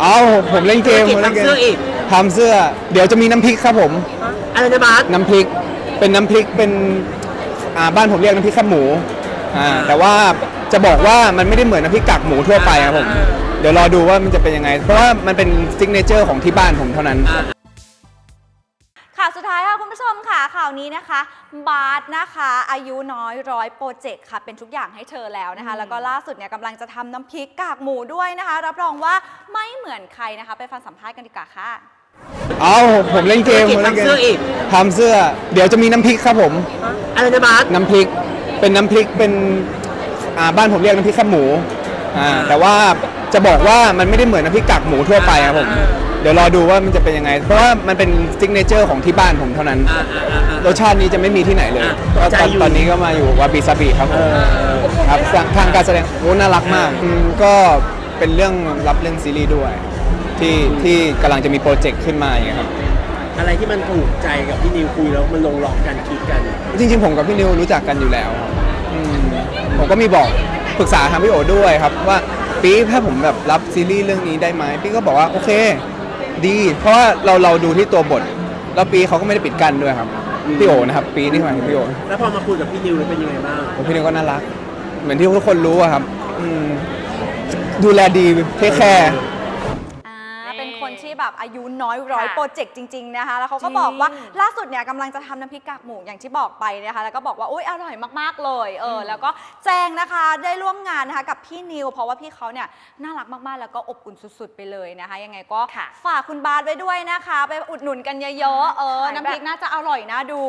เอาผมเล่นเกมธุรกิจผมล่นทำเสื้ออีก ทำเสื้อ เดี๋ยวจะมีน้ำพริกครับผม อะไรนะบาส น้ำพริก เป็นน้ำพริกเป็นอ่าบ้านผมเรียกน้ำพริกข้าวหมูอ่าแต่ว่าจะบอกว่ามันไม่ได้เหมือนน้ำพริกกากหมูทั่วไปครับผมเดี๋ยวรอดูว่ามันจะเป็นยังไง เพราะว่ามันเป็นซิกเนเจอร์ของที่บ้านผมเท่านั้น อ่า ค่ะสุดท้ายค่ะคุณผู้ชมค่ะข่าวนี้นะคะ บาสนะคะ อายุน้อยร้อยโปรเจกต์ค่ะ เป็นทุกอย่างให้เธอแล้วนะคะ แล้วก็ล่าสุดเนี่ยกำลังจะทำน้ำพริกกากหมูด้วยนะคะ รับรองว่าไม่เหมือนใครนะคะ ไปฟังสัมภาษณ์กันดีกว่าค่ะเอาผมเล่นเกมธุรกิจผมเล่นเกทำเสื้ออีกทำเสื้อ เดี๋ยวจะมีน้ำพริกครับผมอะไรนะบาสน้ำพริกเป็นน้ำพริกเป็นอ่าบ้านผมเรียกน้ำพริกข้าวหมูอ่าแต่ว่าจะบอกว่ามันไม่ได้เหมือนน้ำพริกกากหมูทั่วไปครับผม เดี๋ยวรอดูว่ามันจะเป็นยังไง เพราะว่ามันเป็นซิกเนเจอร์ของที่บ้านผมเท่านั้น อ่าอ่าอ่าอ่า รสชาตินี้จะไม่มีที่ไหนเลยอะก็ใจตอนอยู่ตอนนี้ก็มาอยู่วาบิซาบิครับผมเออครับทางทางการแสดงโอ้น่ารักมากอืมก็เป็นเรื่องรับเรื่องซีรีส์ด้วย ที่ที่กำลังจะมีโปรเจกต์ขึ้นมาอย่างเงี้ยครับ อะไรที่มันถูกใจกับพี่นิวคุยแล้วมันลงล็อกกันคิดกัน จริงๆผมกับพี่นิวรู้จักกันอยู่แล้วอืมผมก็มีบอกปรึกษาทางพี่โอด้วยครับว่าปี๊ถ้าผมแบบรับซีรีส์เรื่องนี้ได้ไหมปี๊ก็บอกว่าโอเค ดี เพราะว่าเราเราดูที่ตัวบท แล้วปีเขาก็ไม่ได้ปิดกั้นด้วยครับอืมพี่โอนะครับปีนี่หมายถึงพี่โอแล้วพอมาคุยกับพี่นิวแล้วเป็นยังไงบ้างผมพี่นิวก็น่ารัก เหมือนที่ทุกคนรู้อะครับอืมดูแลดีเทคแคร์อ่าเป็น คนที่แบบอายุน้อยร้อยค่ะโปรเจกต์จริง ๆ นะคะ แล้วเขาก็จริงบอกว่าล่าสุดเนี่ยกำลังจะทำน้ำพริกกากหมูอย่างที่บอกไปนะคะ แล้วก็บอกว่าอุ้ยอร่อยมากๆเลยเอออแล้วก็แจงนะคะได้ร่วมงานนะคะกับพี่นิว เพราะว่าพี่เขาเนี่ยน่ารักมากๆ แล้วก็อบอุ่นสุดๆ ไปเลยนะคะ ยังไงก็ค่ะฝากคุณบาสไว้ด้วยนะคะ ไปอุดหนุนกันเยอะๆเออขายแบบ น้ำพริกน่าจะอร่อยน่าดู